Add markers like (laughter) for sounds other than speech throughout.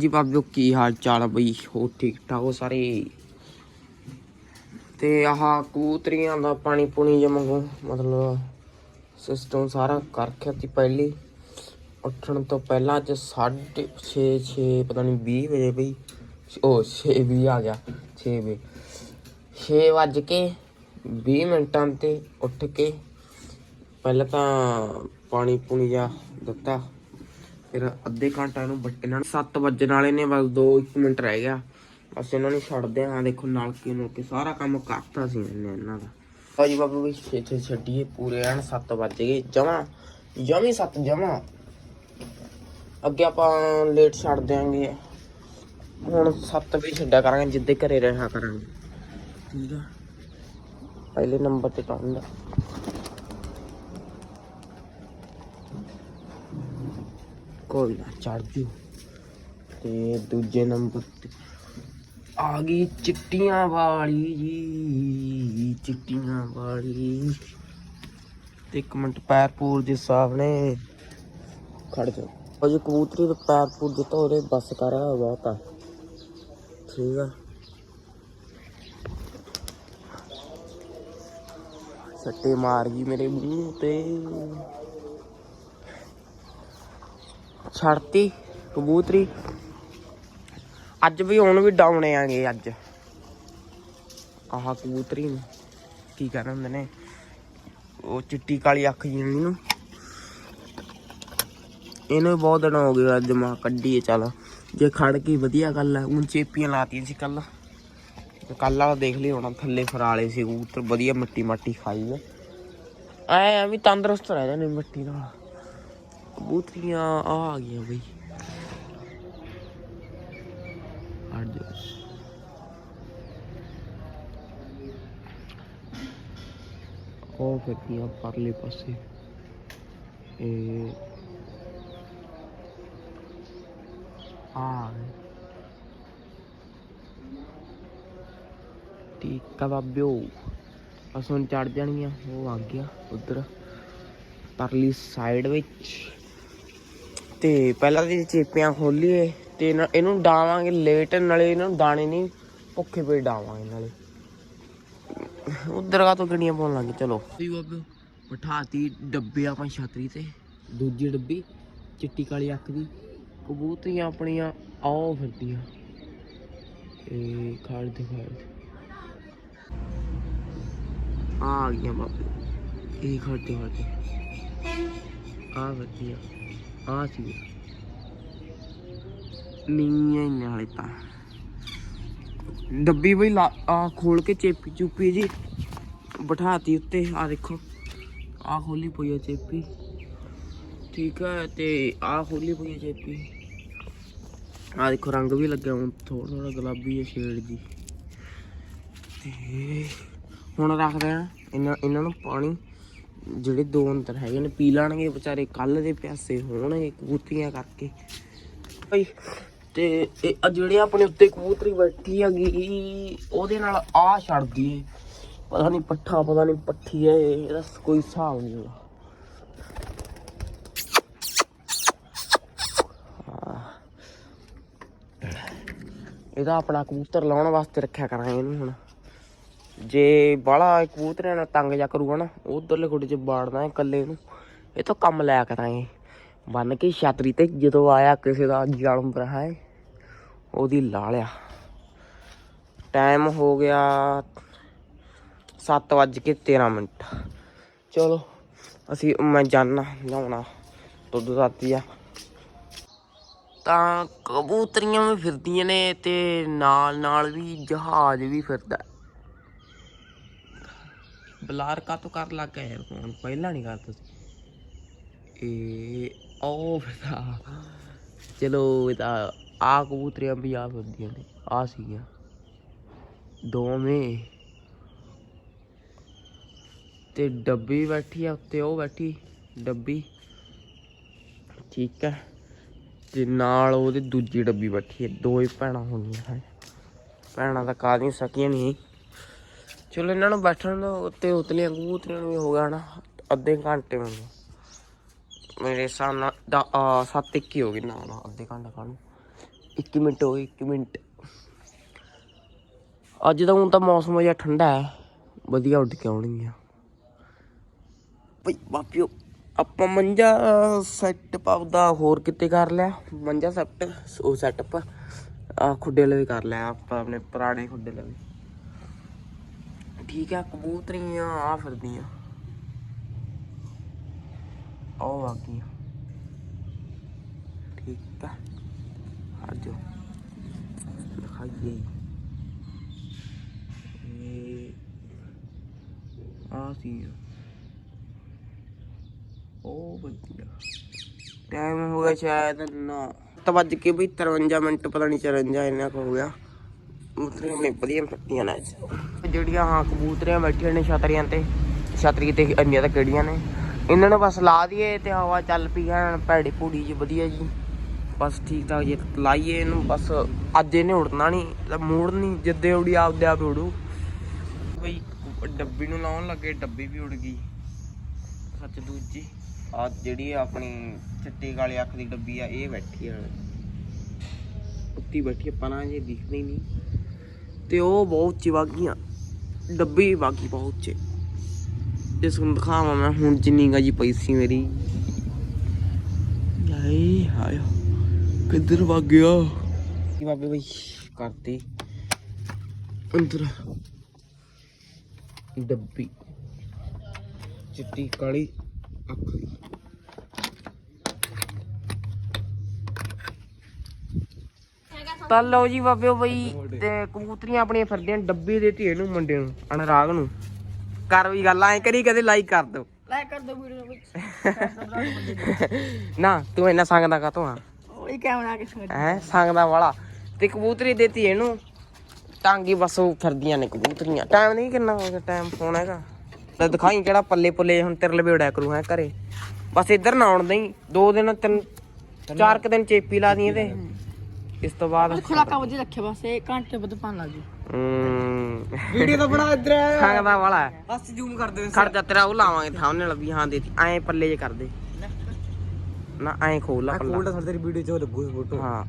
ਜੀ ਬਾਬਿਓ ਕੀ ਹਾਲ ਚਾਲ ਬਈ? ਹੋ ਠੀਕ ਠਾਕ ਹੋ ਸਾਰੇ? ਤੇ ਆਹ ਕਬੂਤਰੀਆਂ ਦਾ ਪਾਣੀ ਪੁਣੀ ਜਮਗੋ ਮਤਲਬ ਸਿਸਟਮ ਸਾਰਾ ਕਰ ਰੱਖਿਆ ਸੀ ਪਹਿਲੇ। ਉੱਠਣ ਤੋਂ ਪਹਿਲਾਂ ਅੱਜ 6:30 6 ਪਤਾ ਨਹੀਂ 20 ਵਜੇ ਬਈ। ਉਹ 6 20 ਆ ਗਿਆ 6 ਵਜੇ। 6 ਵੱਜ ਕੇ 20 ਮਿੰਟਾਂ ਤੇ ਉੱਠ ਕੇ ਪਹਿਲਾਂ ਤਾਂ ਪਾਣੀ ਪੁਣੀ ਜਾ ਦਿੱਤਾ। ਫਿਰ ਅੱਧੇ ਘੰਟਾ ਇਹਨੂੰ ਇਹਨਾਂ ਨੂੰ 7 ਵੱਜਣ ਵਾਲੇ ਨੇ, ਬਸ 2 ਮਿੰਟ ਰਹਿ ਗਿਆ। ਬਸ ਇਹਨਾਂ ਨੂੰ ਛੱਡਦੇ ਹਾਂ, ਦੇਖੋ ਨਲਕੇ ਨੂੰ ਕੇ ਸਾਰਾ ਕੰਮ ਕਰਤਾ ਸੀ ਇਹਨੇ ਇਹਨਾਂ ਦਾ। ਭਾਜੀ ਬਾਬੂ ਵੀ ਇੱਥੇ ਛੱਡੀਏ, ਪੂਰੇ ਐਨ 7 ਵੱਜ ਗਏ। ਜਮਾ, ਜਮੀ 7 ਜਮਾ। ਅੱਗੇ ਆਪਾਂ ਲੇਟ ਛੱਡ ਦਿਆਂਗੇ। ਹੁਣ 7 ਵੀ ਛੱਡਿਆ ਕਰਾਂਗੇ, ਜਿੱਦੇ ਘਰੇ ਰਹਿਆ ਕਰਾਂਗੇ। ਠੀਕ ਆ। ਪਹਿਲੇ ਨੰਬਰ ਤੇ ਟਾਉਣ ਕੋਈ ਨਾ ਚੜ ਜੂ ਤੇ ਦੂਜੇ ਨੰਬਰ ਤੇ ਆ ਗਈ ਚਿੱਟੀਆਂ ਵਾਲੀ ਜੀ, ਚਿੱਟੀਆਂ ਵਾਲੀ। ਤੇ ਇੱਕ ਮਿੰਟ ਪੈਰ ਪੂਰ ਦੇ ਸਾਹਮਣੇ ਖੜ ਜਾ ਉਹ ਜੇ ਕਬੂਤਰੀ ਦੇ ਪੈਰ ਪੂਰ ਦੇ ਧੋਰੇ ਬਸ ਕਰ ਬਹੁਤ ਆ ਠੀਕ ਆ। ਸੱਟੇ ਮਾਰ ਗਈ ਮੇਰੇ ਮੂੰਹ ਤੇ। ਛੜਤੀ, ਕਬੂਤਰੀ। ਅੱਜ ਵੀ ਹੁਣ ਵੀ ਡਾਉਣੇ ਆਂਗੇ ਅੱਜ। ਆਹ ਕਬੂਤਰੀ ਨੂੰ ਕੀ ਕਰਨ ਹੁੰਦੇ ਨੇ? ਉਹ ਚਿੱਟੀ ਕਾਲੀ ਅੱਖ ਜਿਹੀ ਨੂੰ। ਇਹਨੂੰ ਵੀ ਬਹੁਤ ਦਿਨ ਹੋ ਗਏ ਅੱਜ ਮਾ ਕੱਢੀਏ ਚੱਲ। ਜੇ ਖੜ ਗਈ, ਵਧੀਆ ਗੱਲ ਹੈ ਹੁਣ ਚੇਪੀਆਂ ਲਾਤੀਆਂ ਸੀ ਕੱਲ ਕੱਲ ਵਾਲਾ ਦੇਖ ਲਈ ਹੋਣਾ, ਥੱਲੇ ਫਰਾਲੇ ਸੀ ਕਬੂਤਰ। ਵਧੀਆ ਮਿੱਟੀ ਮਾਟੀ ਖਾਈ ਹੈ ਐ ਐਵੇਂ ਤੰਦਰੁਸਤ ਰਹਿ ਜਾਂਦੇ ਮਿੱਟੀ ਨਾਲ। ਕਬੂਤਰੀਆਂ ਆ ਆ ਗਈਆਂ ਬਈ ਹਟ ਉਹ ਫਿਰਦੀਆਂ ਪਰਲੇ ਪਾਸੇ ਇਹ ਆ ਠੀਕ ਆ ਬਾਬਿਓ ਅਸੋਂ ਚੜ ਜਾਣੀਆਂ ਉਹ ਆ ਗਿਆ ਉਧਰ ਪਰਲੀ ਸਾਈਡ ਵਿੱਚ ਤੇ ਪਹਿਲਾਂ ਤੇ ਚੇਪਿਆਂ ਖੋਲੀਏ ਤੇ ਇਹਨੂੰ ਡਾਵਾਂਗੇ ਲੇਟ, ਨਾਲੇ ਇਹਨਾਂ ਨੂੰ ਦਾਣੇ ਨਹੀਂ, ਭੁੱਖੇ ਪੇ ਡਾਵਾਂਗੇ ਨਾਲੇ। ਉਧਰ ਕਾ ਤੋਂ ਗੱਡੀਆਂ ਪਾਉਣ ਲੱਗੇ ਚਲੋ। ਬਾਬੇ ਬਿਠਾਤੀ ਡੱਬੇ ਆਪਾਂ ਛਤਰੀ ਤੇ। ਦੂਜੀ ਡੱਬੀ, ਚਿੱਟੀ ਕਾਲੀ ਅੱਖ ਦੀ। ਕਬੂਤਰੀਆਂ ਆਪਣੀਆਂ ਆਓ ਫਿਰਦੀਆਂ। ਇਹ ਖੜ ਦੇ ਖੜ ਆ ਗਈਆਂ ਬਾਬੇ। ਇਹ ਖੜਦੇ ਖੜਦੇ ਆ ਵਧੀਆ ਆ ਸੀ। ਨੀਆਂ ਹੀ ਨਾਲੇ ਤਾਂ। ਡੱਬੀ ਬਈ ਲਾ- ਆ ਖੋਲ ਕੇ ਚੇਪੀ ਚੁੱਪੀ ਜੀ ਬਿਠਾਤੀ ਉੱਤੇ। ਆ ਦੇਖੋ, ਆ ਖੋਲੀ ਪਈ ਆ ਚੇਪੀ। ਠੀਕ ਹੈ ਤੇ ਆ ਖੋਲੀ ਪਈ ਆ ਚੇਪੀ। ਆ ਦੇਖੋ, ਰੰਗ ਵੀ ਲੱਗਿਆ ਹੁਣ ਥੋੜਾ ਥੋੜਾ ਗੁਲਾਬੀ ਹੈ ਸ਼ੇਡ ਜੀ। ਤੇ ਹੁਣ ਰੱਖਦੇ ਆ, ਇਹਨਾਂ ਇਹਨਾਂ ਨੂੰ ਪਾਣੀ ਜਿਹੜੇ ਦੋ ਅੰਦਰ ਹੈਗੇ ਨੇ, ਪੀ ਲੈਣਗੇ ਵਿਚਾਰੇ ਕੱਲ ਦੇ ਪਿਆਸੇ ਹੋਣਗੇ ਕਬੂਤਰੀਆਂ ਕਰਕੇ। ਭਾਈ ਤੇ ਇਹ ਜਿਹੜੇ ਆਪਣੇ ਉੱਤੇ ਕਬੂਤਰੀ ਬੈਠੀ ਹੈਗੀ, ਉਹਦੇ ਨਾਲ ਆ ਛੱਡਦੀ ਏ। ਪਤਾ ਨਹੀਂ ਪੱਠਾ, ਪਤਾ ਨਹੀਂ ਪੱਠੀ ਹੈ ਇਹਦਾ ਕੋਈ ਹਿਸਾਬ ਨਹੀਂ ਉਹਦਾ ਇਹਦਾ ਆਪਣਾ ਕਬੂਤਰ ਲਾਉਣ ਵਾਸਤੇ ਰੱਖਿਆ ਕਰਾਂਗੇ ਇਹਨੂੰ ਹੁਣ। ਜੇ ਬਾਹਲਾ ਕਬੂਤਰਿਆਂ ਨਾਲ ਤੰਗ ਜਾ ਕਰੂਗਾ ਨਾ ਉਧਰਲੇ ਗੁੱਡੇ 'ਚ ਬਾੜਨਾ ਹੈ ਇਕੱਲੇ ਨੂੰ, ਇਹ ਤੋਂ ਕੰਮ ਲਿਆ ਕਰਾਂਗੇ ਬੰਨ ਕੇ ਛਾਤਰੀ ਤੇ ਜਦੋਂ ਆਇਆ ਕਿਸੇ ਦਾ ਜਨਮ ਰਹਾ ਹੈ, ਉਹਦੀ ਲਾ ਲਿਆ। ਟਾਈਮ ਹੋ ਗਿਆ 7 ਵੱਜ ਕੇ 13 ਮਿੰਟ। ਚਲੋ, ਅਸੀਂ ਮੈਂ ਜਾਣਾ ਲਾਉਣਾ ਦੁੱਧ ਦਾਤੀ ਆ। ਤਾਂ ਕਬੂਤਰੀਆਂ ਵੀ ਫਿਰਦੀਆਂ ਨੇ ਤੇ ਨਾਲ ਨਾਲ ਵੀ ਜਹਾਜ਼ ਵੀ ਫਿਰਦਾ। ਬਲਾਰ ਕਾ ਤੋਂ ਕਰ ਲੱਗ ਗਿਆ ਫੋਨ ਪਹਿਲਾਂ ਨਹੀਂ ਕਰਦਾ ਸੀ ਇਹ ਉਹ ਫਿਰਦਾ ਚਲੋ ਇਹ ਤਾਂ ਆ ਕਬੂਤਰੀਆਂ ਵੀ ਆ ਫਿਰਦੀਆਂ ਨੇ, ਆ ਸੀਗੀਆਂ। ਦੋਵੇਂ। ਤੇ ਡੱਬੀ ਬੈਠੀ ਆ, ਉੱਤੇ ਉਹ ਬੈਠੀ, ਡੱਬੀ। ਠੀਕ ਹੈ ਤੇ ਨਾਲ ਉਹਦੇ ਦੂਜੀ ਡੱਬੀ ਬੈਠੀ ਹੈ ਦੋ ਹੀ ਭੈਣਾਂ ਹੁੰਦੀਆਂ ਹੈ ਭੈਣਾਂ ਤਾਂ ਕਾਹਦੀਆਂ ਸਕੀਆਂ ਨਹੀਂ ਚਲੋ ਇਹਨਾਂ ਨੂੰ ਬੈਠਣ ਦੋ ਉੱਤੇ ਉਤਲੀਆਂ ਕਬੂਤਰੀਆਂ ਨੂੰ ਵੀ ਹੋ ਗਿਆ ਨਾ, ਅੱਧੇ ਘੰਟੇ ਮੈਨੂੰ ਮੇਰੇ ਹਿਸਾਬ ਨਾਲ ਦਾ ਸੱਤ ਇੱਕ ਹੀ ਹੋ ਗਈ ਨਾ ਨਾ ਅੱਧੇ ਘੰਟੇ ਕਾਹਨੂੰ 1 ਮਿੰਟ ਹੋ ਗਏ 1 ਮਿੰਟ। ਅੱਜ ਤਾਂ ਹੁਣ ਤਾਂ ਮੌਸਮ ਜਿਹਾ ਠੰਡਾ ਹੈ, ਵਧੀਆ ਉੱਡ ਕੇ ਆਉਣਗੀਆਂ ਆ। ਬਈ, ਬਾਪਿਓ, ਆਪਾਂ ਮੰਜਾ ਸੈੱਟ ਆਪਦਾ ਹੋਰ ਕਿਤੇ ਕਰ ਲਿਆ। ਮੰਜਾ ਸੈੱਟ ਉਹ ਸੈਟਅਪ ਖੁੱਡੇ ਲਈ ਕਰ ਲਿਆ, ਆਪਾਂ ਆਪਣੇ ਪੁਰਾਣੇ ਖੁੱਡੇ ਲਈ ਠੀਕ ਆ ਕਬੂਤਰੀਆਂ ਆ ਫਿਰਦੀਆਂ ਉਹ ਆ ਗਈਆਂ ਠੀਕ ਆ ਆ ਜਾਓ। ਦਿਖਾਈਏ। ਇਹ ਆ ਸੀ ਉਹ ਵਧੀਆ ਟਾਈਮ ਹੋ ਗਿਆ ਸ਼ਾਇਦ ਨਾ ਤਾਂ ਵੱਜ ਕੇ ਵੀ 53 ਮਿੰਟ, ਪਤਾ ਨਹੀਂ 54 ਇੰਨਾ ਕੁ ਹੋ ਗਿਆ। ਕਬੂਤਰੀਆਂ ਨੇ ਵਧੀਆ ਫੱਟੀਆਂ ਨੇ ਅੱਜ। ਜਿਹੜੀਆਂ ਹਾਂ ਕਬੂਤਰੀਆਂ ਬੈਠੀਆਂ ਨੇ ਛਤਰੀਆਂ ਤੇ, ਛਤਰੀ ਤੇ ਅੰਨੀਆਂ ਤਾਂ ਕਿਹੜੀਆਂ ਨੇ। ਇਹਨਾਂ ਨੂੰ ਬਸ ਲਾ ਦਈਏ ਤੇ ਹਵਾ ਚੱਲ ਪਈ ਐਨ ਭੈੜੀ ਭੂੜੀ ਜੀ ਵਧੀਆ ਜੀ। ਬਸ ਠੀਕ ਠਾਕ ਜੇ, ਲਾਈਏ ਇਹਨੂੰ, ਬਸ ਅੱਜ ਇਹਨੇ ਉੜਨਾ ਨਹੀਂ ਤਾਂ ਮੂੜ ਨਹੀਂ ਜਿੱਦੇ ਉੜੀ ਆਪਦੇ ਆਪ ਉੜੂ। ਬਈ, ਡੱਬੀ ਨੂੰ ਲਾਉਣ ਲੱਗੇ, ਡੱਬੀ ਵੀ ਉੜ ਗਈ। ਸੱਚ ਦੂਜੀ ਆ ਜਿਹੜੀ ਆਪਣੀ ਚਿੱਟੀ ਕਾਲੀ ਅੱਖ ਦੀ ਡੱਬੀ ਆ, ਇਹ ਬੈਠੀ ਆ। ਉੱਤੀ ਬੈਠੀ ਆ, ਪਰਾਂ ਜੇ ਦਿਖਦੀ ਨਹੀਂ ਤੇ ਉਹ ਬਹੁਤ ਉੱਚੀ ਵਾਗੀਆਂ ਡੱਬੀ ਬਾਗੀ ਬਹੁਤ ਉੱਚੇ ਜੇ ਤੁਹਾਨੂੰ ਦਿਖਾਵਾਂ ਮੈਂ, ਹੁਣ ਜਿੰਨੀ ਗਾ ਜੀ ਪਈ ਸੀ ਮੇਰੀ। ਹਾਏ ਹਾਏ, ਕਿੱਧਰ ਵਗ ਗਿਆ? ਬਾਬੇ ਬਈ, ਕਰਤੀ। ਅੰਦਰ। ਡੱਬੀ। ਚਿੱਟੀ ਕਾਲੀ ਅੱਖ ਤਾਂ ਲਓ ਜੀ ਬਾਬਿਓ ਬਈ ਤੇ ਕਬੂਤਰੀਆਂ ਆਪਣੀਆਂ ਫਿਰਦੀਆਂ ਡੱਬੀ ਦੇਤੀ ਇਹਨੂੰ ਮੁੰਡੇ ਨੂੰ ਅਨਰਾਗ ਨੂੰ। ਕਰ ਵੀ ਗੱਲ ਐ ਕਰੀ ਕਦੇ ਲਾਈਕ ਕਰ ਦੋ ਲਾਈਕ ਕਰ ਦੋ ਵੀਡੀਓ ਵਿੱਚ। (laughs) ਨਾ ਤੂੰ ਇੰਨਾ ਸੰਗਦਾ ਕਾ ਤੂੰ ਆ? ਉਹੀ ਕੈਮਰਾ ਕਿਸ ਵਿੱਚ ਹੈ ਸੰਗਦਾ ਵਾਲਾ। ਤੇ ਕਬੂਤਰੀ ਦੇਤੀ ਇਹਨੂੰ ਟਾਂਗੀ ਬਸ ਉਹ ਫਿਰਦੀਆਂ ਨੇ ਕਬੂਤਰੀਆਂ। ਟਾਈਮ ਨਹੀਂ ਕਿੰਨਾ ਹੋ ਗਿਆ ਟਾਈਮ ਫੋਨ ਹੈਗਾ। ਲੈ ਦਿਖਾਈ ਕਿਹੜਾ ਪੱਲੇ ਪੁੱਲੇ ਹੁਣ ਤੇਰੇ ਲਵੇ ਉੜਿਆ ਕਰੂ ਹੈ ਘਰੇ। ਬਸ ਇੱਧਰ ਨਾ ਆਉਣ ਦੇਈ ਦੋ ਦਿਨ ਤਿੰਨ ਚਾਰ ਕੁ ਦਿਨ ਚੇਪੀ ਲਾ ਦੀ ਇਹਦੇ। ਇਸ ਤੋਂ ਬਾਅਦ ਖੁਰਾਕਾ ਵਜੇ ਰੱਖਿਆ ਬਸ ਇਹ ਘੰਟੇ ਬਾਅਦ ਪਾਣ ਲੱਗ ਜੀ ਹਮ, ਵੀਡੀਓ ਤਾਂ ਬਣਾ ਇੱਧਰ। ਸੰਗਦਾ ਵਾਲਾ ਹੈ। ਬਸ ਜ਼ੂਮ ਕਰ ਦੇ ਖੜ ਜਾ ਤੇਰਾ ਉਹ ਲਾਵਾਂਗੇ ਥਾਮਨੇ ਵੀ ਹਾਂ ਦੇਤੀ। ਐਂ ਪੱਲੇ ਜੇ ਕਰ ਦੇ ਨਾ ਐਂ ਖੋਲ ਲਾ ਪੱਲਾ। ਕੋਲਡ ਸਰ ਤੇਰੀ ਵੀਡੀਓ ਚ ਉਹ ਲੱਗੂ ਫੋਟੋ ਹਾਂ।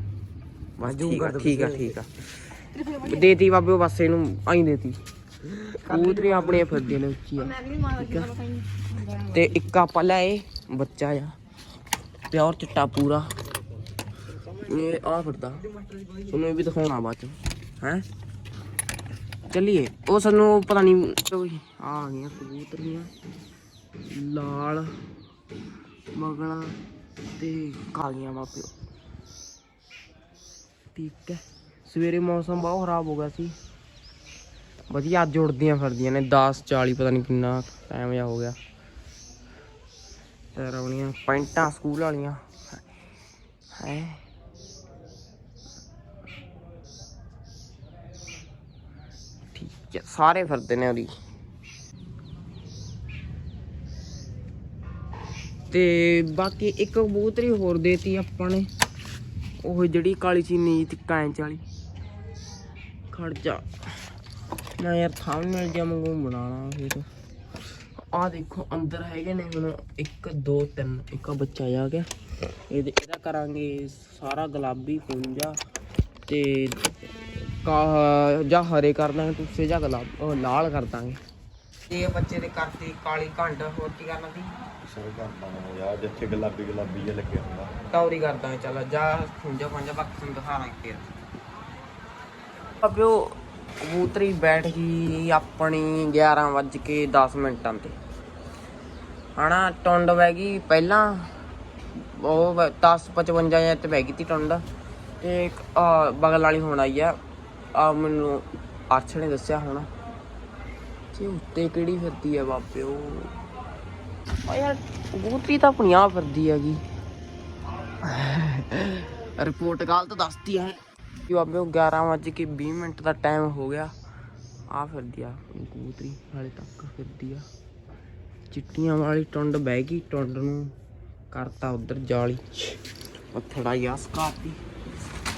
ਬਸ ਠੀਕ ਆ ਕਰ ਦੇ ਠੀਕ ਆ ਠੀਕ ਆ। ਦੇਤੀ ਬਾਬੇ ਉਹ ਬਸ ਇਹਨੂੰ ਆਈ ਦੇਤੀ। ਕਬੂਤਰੀਆਂ ਆਪਣੀਆਂ ਫਿਰਦੀਆਂ ਨੇ ਉੱਚੀਆਂ। ਮੈਂ ਵੀ ਮਾਰ ਲੱਗੀ ਪਤਾ ਤੇ ਇੱਕ ਆਪਾਂ ਲਿਆਏ ਬੱਚਾ ਆ ਪਿਓਰ ਚਿੱਟਾ ਪੂਰਾ। ਇਹ ਆ ਫਿਰਦਾ। ਉਹਨੂੰ ਇਹ ਵੀ ਦਿਖਾਉਣਾ ਬਾਅਦ ਚ, ਹੈ? ਚੱਲੀਏ। ਉਹ ਸਾਨੂੰ ਪਤਾ ਨਹੀਂ ਆ ਗਈਆਂ ਕਬੂਤਰੀਆਂ। ਲਾਲ ਮਗਣਾ ਤੇ ਕਾਲੀਆਂ ਮਾਪਿਓ ਠੀਕ ਹੈ। ਸਵੇਰੇ ਮੌਸਮ ਬਹੁਤ ਖਰਾਬ ਹੋ ਗਿਆ ਸੀ। ਵਧੀਆ, ਅੱਜ ਉੜਦੀਆਂ ਫਿਰਦੀਆਂ ਨੇ। 10 40 ਪਤਾ ਨਹੀਂ ਕਿੰਨਾ ਟਾਈਮ ਜਾ ਹੋ ਗਿਆ। ਤੇ ਰਵਣੀਆਂ ਪੈਂਟਾਂ, ਸਕੂਲ ਵਾਲੀਆਂ। ਹੈ ਠੀਕ ਹੈ ਸਾਰੇ ਫਿਰਦੇ ਨੇ ਉਹਦੀ। ਤੇ ਬਾਕੀ ਇੱਕ ਕਬੂਤਰੀ ਹੋਰ ਦੇਤੀ ਆਪਾਂ ਨੇ, ਉਹ ਜਿਹੜੀ ਕਾਲੀ ਚੀਨੀ ਤੇ ਕਾਂਚ ਵਾਲੀ। ਖੜ ਜਾ। ਮੈਂ ਯਾਰ ਥੰਬਨੇਲ ਜਿਹਾ ਮੰਗੂ ਬਣਾਣਾ ਫਿਰ। ਆ ਦੇਖੋ, ਅੰਦਰ ਹੈਗੇ ਨੇ ਹੁਣ 1 2 3 ਇੱਕ ਬੱਚਾ ਆ ਗਿਆ। ਇਹਦੇ ਇਹਦਾ ਕਰਾਂਗੇ ਸਾਰਾ ਗੁਲਾਬੀ ਪੁੰਜਾ ਤੇ ਜਾਂ ਹਰੇ ਕਰ ਦਾਂਗੇ ਤੁਸੇ ਜਾਂ ਗੁਲਾਬ ਲਾਲ ਕਰ ਦਾਂਗੇ। ਇਹ ਬੱਚੇ ਦੇ ਕਰਤੀ ਕਾਲੀ ਘੰਟ ਹੋਰ ਕੀ ਕਰਨਾ ਸੀ ਸਹੀ ਕਰਦਾ ਯਾਰ ਜਿੱਥੇ ਗੁਲਾਬੀ ਗੁਲਾਬੀ ਜਿਹਾ ਲੱਗਿਆ ਹੁੰਦਾ। ਟੌਰੀ ਕਰ ਦਾਂਗੇ ਚੱਲ ਜਾ ਖੁੰਜਾ ਪੰਜਾ ਬਾਕੀ ਤੁਹਾਨੂੰ ਦਿਖਾਵਾਂਗੇ ਫਿਰ। ਅਬਿਓ ਕਬੂਤਰੀ ਬੈਠ ਗਈ ਆਪਣੀ 11 ਵੱਜ ਕੇ 10 ਮਿੰਟਾਂ ਤੇ। ਹਣਾ ਟੁੰਡ ਵਹਿ ਗਈ ਪਹਿਲਾਂ। ਉਹ 10:55 ਜਾਂ ਤੇ ਬਹਿ ਗਈ ਤੀ ਟੁੰਡ। ਤੇ ਇੱਕ ਬਗਲ ਵਾਲੀ ਹੁਣ ਆਈ ਆ। ਆ ਮੈਨੂੰ ਅਰਸ਼ ਨੇ ਦੱਸਿਆ ਹੁਣ ਤੇ ਉੱਤੇ ਕਿਹੜੀ ਫਿਰਦੀ ਆ ਬਾਪਿਓ ਆ ਯਾਰ ਕਬੂਤਰੀ ਤਾਂ ਆਪਣੀ ਆ ਫਿਰਦੀ ਹੈਗੀ। ਰਿਪੋਰਟ ਗਲਤ ਦੱਸਦੀ ਹੈ। ਕਿ ਬਾਬੇ ਉਹ 11 ਵਜ ਕੇ 20 ਮਿੰਟ ਦਾ ਟਾਈਮ ਹੋ ਗਿਆ। ਆ ਫਿਰਦੀ ਆ ਕਬੂਤਰੀ ਹਾਲੇ ਤੱਕ ਫਿਰਦੀ ਆ। ਚਿੱਟੀਆਂ ਵਾਲੀ ਟੁੰਡ ਬਹਿ ਗਈ, ਟੁੰਡ ਨੂੰ ਕਰਤਾ ਉਧਰ ਜਾਲੀ। ਪੱਥੜਾ ਯਾ ਸਕਾਤੀ।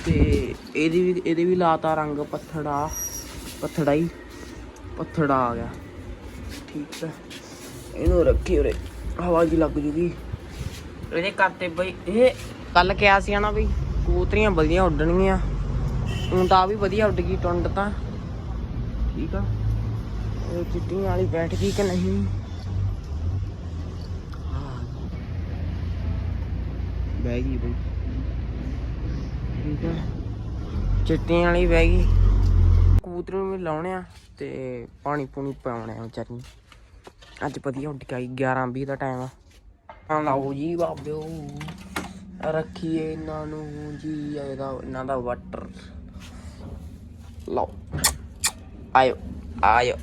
ਤੇ ਇਹਦੀ ਵੀ, ਇਹਦੇ ਵੀ ਲਾਤਾ ਰੰਗ ਪੱਥੜਾ ਪੱਥੜਾ ਹੀ, ਪੱਥੜਾ ਆ ਗਿਆ। ਠੀਕ ਹੈ। ਇਹਨੂੰ ਰੱਖੀ ਉਰੇ, ਹਵਾ ਜੀ ਲੱਗ ਜੂਗੀ। ਇਹਦੇ ਕਰਤੇ ਬਈ, ਇਹ ਕੱਲ ਕਿਹਾ ਸੀ ਨਾ ਬਈ, ਕਬੂਤਰੀਆਂ ਵਧੀਆ ਉੱਡਣਗੀਆਂ। ਹੁਣ ਤਾਂ ਵੀ ਵਧੀਆ ਉੱਡ ਗਈ ਟੁੰਡ ਤਾਂ। ਠੀਕ ਆ। ਇਹ ਚਿੱਟੀਆਂ ਵਾਲੀ ਬੈਠ ਗਈ ਕਿ ਨਹੀਂ? ਬਹਿ ਗਈ ਬਈ। ਠੀਕ ਆ। ਚਿੱਟੀਆਂ ਵਾਲੀ ਬਹਿ ਗਈ। ਕਬੂਤਰ ਨੂੰ ਵੀ ਲਾਉਣੇ ਆ ਤੇ ਪਾਣੀ ਪੂਣੀ ਪਾਉਣੇ ਆ ਵਿਚਾਰੀ ਅੱਜ ਵਧੀਆ ਉੱਡ ਕੇ ਆਈ 11 20 ਦਾ ਟਾਈਮ ਆ। ਆ ਲਾਓ ਜੀ ਬਾਬਿਓ। ਰੱਖੀਏ ਇਹਨਾਂ ਨੂੰ ਜੀ, ਇਹਦਾ, ਇਹਨਾਂ ਦਾ ਵਾਟਰ ਲਓ। ਆਇਓ ਆਇਓ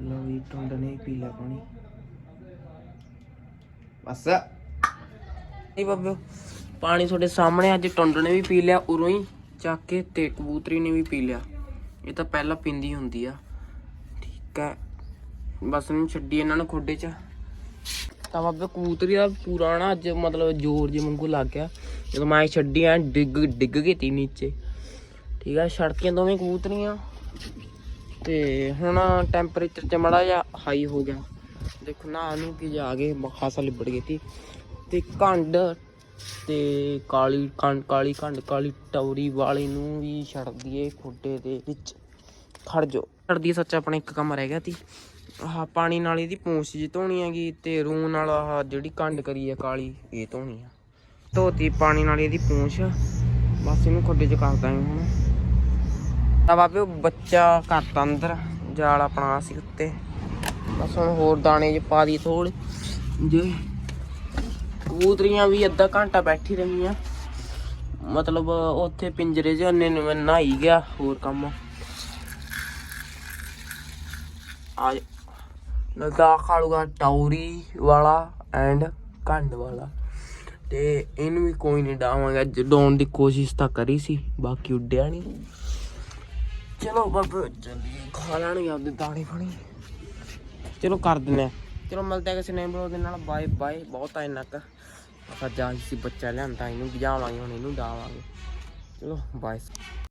ਲਓ ਵੀ ਟੁੰਡ ਨੇ ਪੀ ਲਿਆ ਪਾਣੀ। ਬਸ। ਨਹੀਂ ਬੱਬਿਓ, ਪਾਣੀ ਤੁਹਾਡੇ ਸਾਹਮਣੇ ਅੱਜ ਟੁੰਡ ਨੇ ਵੀ ਪੀ ਲਿਆ, ਉਰੋਂ ਹੀ ਚੱਕ ਕੇ ਤੇ ਕਬੂਤਰੀ ਨੇ ਵੀ ਪੀ ਲਿਆ। ਇਹ ਤਾਂ ਪਹਿਲਾਂ ਪਿੰਦੀ ਹੁੰਦੀ ਆ। ਠੀਕ ਹੈ ਬਸ ਇਹਨੂੰ ਛੱਡੀ ਇਹਨਾਂ ਨੂੰ ਖੋਡੇ 'ਚ। ਤਾਂ ਬਾਬੇ ਕਬੂਤਰੀ ਦਾ ਪੂਰਾ ਨਾ ਅੱਜ ਮਤਲਬ ਜ਼ੋਰ ਜੇ ਵਾਂਗੂ ਲੱਗ ਗਿਆ। ਜਦੋਂ ਮੈਂ ਛੱਡੀ ਆ ਡਿੱਗ ਡਿੱਗ ਗਈ ਤੀ ਨੀਚੇ। ਠੀਕ ਆ ਛੜਕੀਆਂ ਦੋਵੇਂ ਕਬੂਤਰੀਆਂ। ਤੇ ਹੁਣ ਟੈਂਪਰੇਚਰ ਚ ਮੜਾ ਜਾ ਹਾਈ ਹੋ ਗਿਆ। ਦੇਖੋ ਨਾ ਨੂੰ ਕਿ ਜਾ ਕੇ ਖਾਸਾ ਲਿਬੜ ਗਈ ਤੀ ਤੇ ਕੰਡ ਤੇ ਕਾਲੀ ਕੰਡ ਕਾਲੀ ਕੰਡ, ਕਾਲੀ ਟੌਰੀ ਵਾਲੀ ਨੂੰ ਵੀ ਛੱਡ ਦਈਏ ਖੁੱਡੇ ਦੇ ਵਿੱਚ। ਖੜ ਜੋ ਛੱਡਦੀ ਸੱਚ ਆਪਣਾ ਇੱਕ ਕੰਮ ਰਹਿ ਗਿਆ ਤੀ ਆਹ ਪਾਣੀ ਨਾਲ ਇਹਦੀ ਪੂੰਛ ਜੀ ਧੋਣੀ ਹੈਗੀ ਤੇ ਰੂਹ ਨਾਲ ਆਹ ਜਿਹੜੀ ਕੰਡ ਕਰੀ ਹੈ ਕਾਲੀ, ਇਹ ਧੋਣੀ ਆ। ਧੋਤੀ ਪਾਣੀ ਨਾਲ ਇਹਦੀ ਪੂੰਛ। ਬਸ ਇਹਨੂੰ ਖੁੱਡੇ ਚ ਕਰਦਾ ਹਾਂ ਹੁਣ। ਤਾਂ ਬਾਬੇ ਉਹ ਬੱਚਾ ਕਰਤਾ ਅੰਦਰ ਜਾਲ ਆਪਣਾ ਸੀ ਉੱਤੇ। ਬਸ ਹੁਣ ਹੋਰ ਦਾਣੇ ਚ ਪਾ ਦੀ ਥੋੜੇ ਜੇ ਕਬੂਤਰੀਆਂ ਵੀ ਅੱਧਾ ਘੰਟਾ ਬੈਠੀ ਰਹੀਆਂ। ਮਤਲਬ ਉੱਥੇ ਪਿੰਜਰੇ 'ਚ ਉਹਨੇ ਨੂੰ, ਨਹਾਈ ਗਿਆ, ਹੋਰ ਕੰਮ। ਆ ਨਦਾ ਖਾਲੂਗਾ ਟੌਰੀ ਵਾਲਾ ਐਂਡ ਕੰਡ ਵਾਲਾ। ਤੇ ਇਹਨੂੰ ਵੀ ਕੋਈ ਨਹੀਂ ਡਾਵਾਂਗਾ। ਡਾਉਣ ਦੀ ਕੋਸ਼ਿਸ਼ ਤਾਂ ਕਰੀ ਸੀ, ਬਾਕੀ ਉੱਡਿਆ ਨਹੀਂ। ਚਲੋ ਬਾਬਾ, ਜਲਦੀ ਖਾ ਲੈਣਗੇ, ਆਪਦੇ ਦਾਣੇ ਪਾਣੀ ਚਲੋ ਕਰ ਦਿੰਦੇ ਆ। ਚਲੋ ਮਿਲਦੇ ਆ ਕਿਸੇ ਨਵੇਂ ਬਲੌਗ ਦੇ ਨਾਲ। Bye bye. ਬਹੁਤ ਆ ਇੰਨਾ ਕ। ਸੱਜਾ ਸੀ ਬੱਚਾ ਲਿਆਂਦਾ, ਇਹਨੂੰ ਗਿਜਾਵਾਂਗੇ ਹੁਣ ਇਹਨੂੰ ਡਾਵਾਂਗੇ। ਚਲੋ, ਬਾਏ।